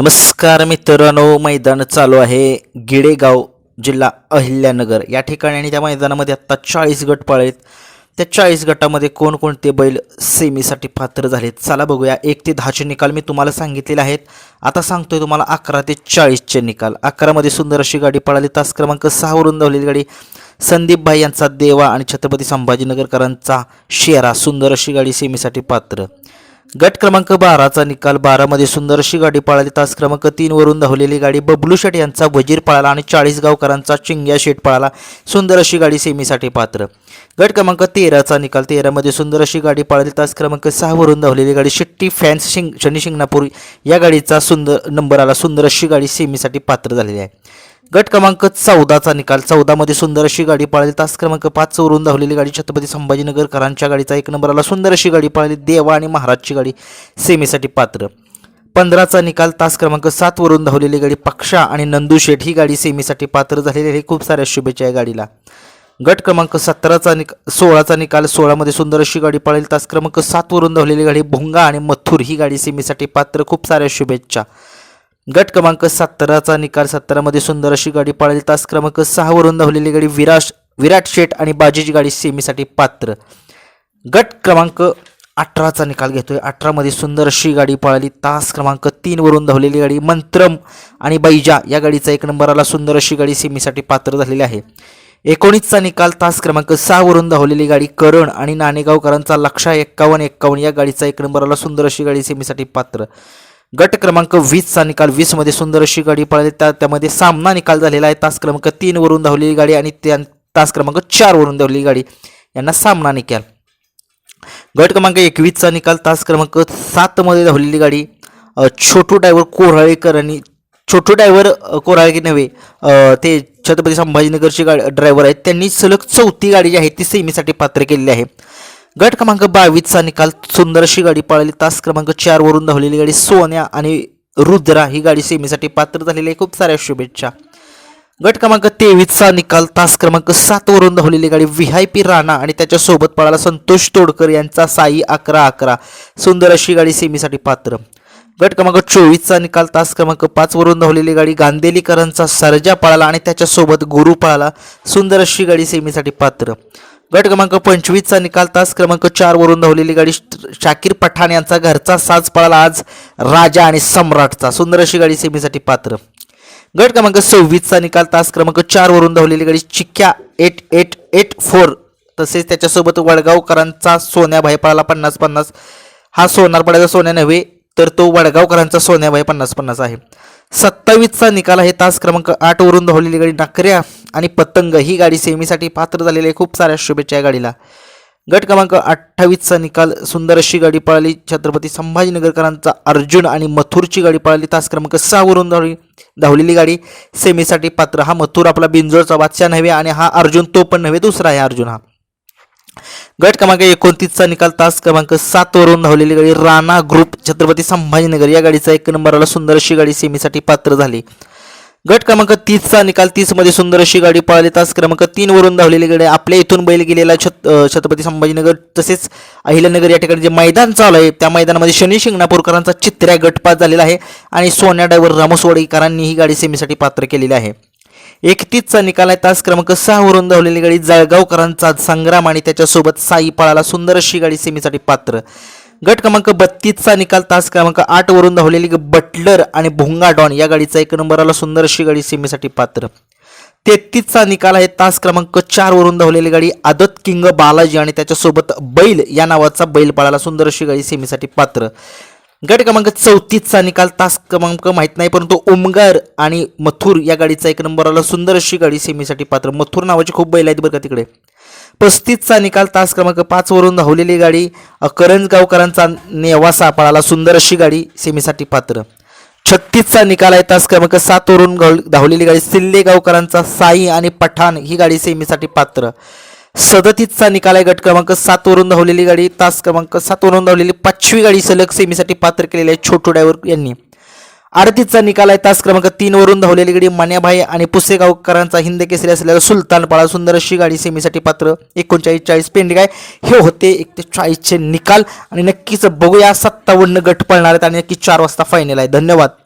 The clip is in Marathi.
नमस्कार मित्रांनो मैदान चालू आहे गिडेगाव जिल्हा अहिल्यानगर. या ठिकाणी आणि त्या मैदानामध्ये आत्ता चाळीस गट पाळलेत. त्या चाळीस गटामध्ये कोणकोणते बैल सेमीसाठी पात्र झालेत? चला बघूया. एक ते दहाचे निकाल मी तुम्हाला सांगितलेले आहेत. आता सांगतोय तुम्हाला अकरा ते चाळीसचे निकाल. अकरामध्ये सुंदर अशी गाडी पळाली. तास क्रमांक सहावरून धावलेली गाडी संदीप भाई यांचा देवा आणि छत्रपती संभाजीनगरकरांचा शेरा. सुंदर अशी गाडी सेमीसाठी पात्र. गट क्रमांक बाराचा निकाल. बारामध्ये सुंदर अशी गाडी पळाली. तास क्रमांक तीनवरून धावलेली गाडी बबलू शेट यांचा वजीर पळाला आणि चाळीस गावकरांचा चिंग्या शेट पळाला. सुंदर अशी गाडी सेमीसाठी पात्र. गट क्रमांक तेराचा निकाल. तेरामध्ये सुंदर अशी गाडी पळाली. तास क्रमांक सहावरून धावलेली गाडी शिट्टी फॅन्स शिंग शनी शिंगणापूर. या गाडीचा सुंदर नंबर आला. सुंदर अशी गाडी सेमीसाठी पात्र झालेली आहे. गट क्रमांक चौदाचा निकाल. चौदामध्ये सुंदर अशी गाडी पळाली. तास क्रमांक पाच वरून धावलेली गाडी छत्रपती संभाजीनगरकरांच्या गाडीचा एक नंबरला सुंदर अशी गाडी पळाली. देवा आणि महाराजची गाडी सेमीसाठी पात्र. पंधराचा निकाल. तास क्रमांक सात वरून धावलेली गाडी पक्षा आणि नंदू शेठ ही गाडी सेमीसाठी पात्र झालेली आहे. खूप साऱ्या शुभेच्छा या गाडीला. गट क्रमांक सतराचा निक सोळाचा निकाल. सोळामध्ये सुंदर अशी गाडी पळेल. तास क्रमांक सातवरून धावलेली गाडी भोंगा आणि मथुर ही गाडी सेमीसाठी पात्र. खूप साऱ्या शुभेच्छा. गट क्रमांक सतराचा निकाल सतरामध्ये सुंदर अशी गाडी पळाली. तास क्रमांक सहावरून धावलेली गाडी विराट विराट शेठ आणि बाजीची गाडी सेमीसाठी पात्र. गट क्रमांक अठराचा निकाल घेतोय. अठरामध्ये सुंदर अशी गाडी पळाली. तास क्रमांक तीनवरून धावलेली गाडी मंत्रम आणि बैजा या गाडीचा एक नंबराला सुंदर अशी गाडी सेमीसाठी पात्र झालेली आहे. एकोणीसचा निकाल तास क्रमांक सहावरून धावलेली गाडी करण आणि नाणेगावकरांचा लक्षा एक्कावन्न एक्कावन्न या गाडीचा एक नंबराला सुंदर अशी गाडी सेमीसाठी पात्र. गट क्रमांक वीसचा निकाल. वीसमध्ये सुंदर अशी गाडी पळाली. त्या त्यामध्ये सामना निकाल झालेला आहे. तास क्रमांक तीनवरून धावलेली गाडी आणि त्या तास क्रमांक चारवरून धावलेली गाडी. यांना सामना निकाल. गट क्रमांक एकवीसचा निकाल. तास क्रमांक सातमध्ये धावलेली गाडी छोटू ड्रायव्हर कोराळेकर आणि छोटू ड्रायव्हर कोराळेकर नव्हे ते छत्रपती संभाजीनगरची गाडी ड्रायव्हर आहेत. त्यांनी सलग चौथी गाडी जी आहे ती सेमीसाठी पात्र केलेली आहे. गट क्रमांक बावीसचा निकाल. सुंदर अशी गाडी पळाली. तास क्रमांक चारवरून धावलेली गाडी सोन्या आणि रुद्रा ही गाडी सेमीसाठी पात्र झालेली आहे. खूप साऱ्या शुभेच्छा. गट क्रमांक तेवीसचा निकाल. तास क्रमांक सातवरून धावलेली गाडी व्ही आय पी राणा आणि त्याच्यासोबत पळाला संतोष तोडकर यांचा साई अकरा अकरा. सुंदर अशी गाडी सेमीसाठी पात्र. गट क्रमांक चोवीसचा निकाल. तास क्रमांक पाचवरून धावलेली गाडी गांधेलीकरांचा सर्जा पळाला आणि त्याच्यासोबत गुरु पळाला. सुंदर अशी गाडी सेमीसाठी पात्र. गट क्रमांक पंचवीसचा निकाल तास क्रमांक चारवरून धावलेली गाडी शाकीर पठाण यांचा घरचा साज पळाला आज राजा आणि सम्राटचा. सुंदर अशी गाडी सेमीसाठी पात्र. गट क्रमांक सव्वीसचा निकाल तास क्रमांक चारवरून धावलेली गाडी चिक्क्या एट एट एट फोर तसेच त्याच्यासोबत वडगावकरांचा सोन्याभाई पळाला पन्नास पन्नास. हा सोनार पडायचा सोन्या नव्हे तर तो वडगावकरांचा सोन्याभाई पन्नास पन्नास आहे. सत्तावीसचा निकाल आहे. तास क्रमांक आठवरून धावलेली गाडी नाकऱ्या आणि पतंग ही गाडी सेमीसाठी पात्र झालेली आहे. खूप साऱ्या शुभेच्छा या गाडीला. गट क्रमांक अठ्ठावीसचा निकाल. सुंदर अशी गाडी पळाली. छत्रपती संभाजीनगरकरांचा अर्जुन आणि मथुरची गाडी पळाली. तास क्रमांक सहावरून धावली धावलेली गाडी सेमीसाठी पात्र. हा मथुर आपला बिंजोळचा बादशाह नव्हे आणि हा अर्जुन तो पण नव्हे दुसरा आहे अर्जुन हा. गट क्रमांक एकोणतीसचा निकाल तास क्रमांक सातवरून धावलेली गाडी राणा ग्रुप छत्रपती संभाजीनगर या गाडीचा एक नंबरला सुंदर अशी गाडी सेमीसाठी पात्र झाली. गट क्रमांक तीसचा निकाल तीसमध्ये सुंदर अशी गाडी पळाली. तास क्रमांक तीनवरून धावलेली गाडी आपल्या इथून बैल गेलेला छत छत्रपती संभाजीनगर तसेच अहिल्यानगर या ठिकाणी जे मैदान चालू आहे त्या मैदानामध्ये शनी शिंगणापूरकरांचा चित्र्या गटपात झालेला आहे आणि सोन्या ड्रायव्हर रामसवाडीकरांनी ही गाडी सेमीसाठी पात्र केलेली आहे. एकतीसचा निकाल आहे. तास क्रमांक सहावरून धावलेली गाडी जळगावकरांचा संग्राम आणि त्याच्यासोबत साई पळाला सुंदर अशी गाडी सेमीसाठी पात्र. गट क्रमांक बत्तीसचा निकाल तास क्रमांक आठ वरून धावलेली बटलर आणि भोंगा डॉन या गाडीचा एक नंबर आला सुंदर अशी गाडी सेमीसाठी पात्र. तेहतीसचा निकाल आहे. तास क्रमांक चार वरून धावलेली गाडी आदत किंग बालाजी आणि त्याच्यासोबत बैल या नावाचा बैल पळाला सुंदर अशी गाडी सेमीसाठी पात्र. गट क्रमांक चौतीसचा निकाल तास क्रमांक माहीत नाही परंतु उमगार आणि मथुर या गाडीचा एक नंबर आला. सुंदर अशी गाडी सेमीसाठी पात्र. मथुर नावाची खूप बैल आहेत बरं का तिकडे. पस्तीसचा निकाल तास क्रमांक पाच वरून धावलेली गाडी अ, करंजगावकरांचा नेवासा पळाला. सुंदर अशी गाडी सेमीसाठी पात्र. छत्तीसचा निकाल आहे तास क्रमांक सात वरून धावलेली गाडी सिल्लेगावकरांचा साई आणि पठाण ही गाडी सेमीसाठी पात्र. सदतीसचा निकाल आहे. गट क्रमांक सात वरून धावलेली गाडी तास क्रमांक सात वरून धावलेली पाचवी गाडी सलग सेमीसाठी पात्र केलेली आहे छोटू ड्रायव्हर यांनी. आरतीचा निकाल आहे. तास क्रमांक तीन वरून धावलेली गाडी मान्याभाई आणि पुसेगावकरांचा हिंद केसरी असलेला सुलतानपाळा सुंदर अशी गाडी सेमीसाठी पात्र. एकोणचाळीस चाळीस पेंडिंग आहे. हे होते एक ते चाळीसचे निकाल. आणि नक्कीच बघूया सत्तावन्न गट पळणार आहेत आणि नक्की चार वाजता फायनल आहे. धन्यवाद.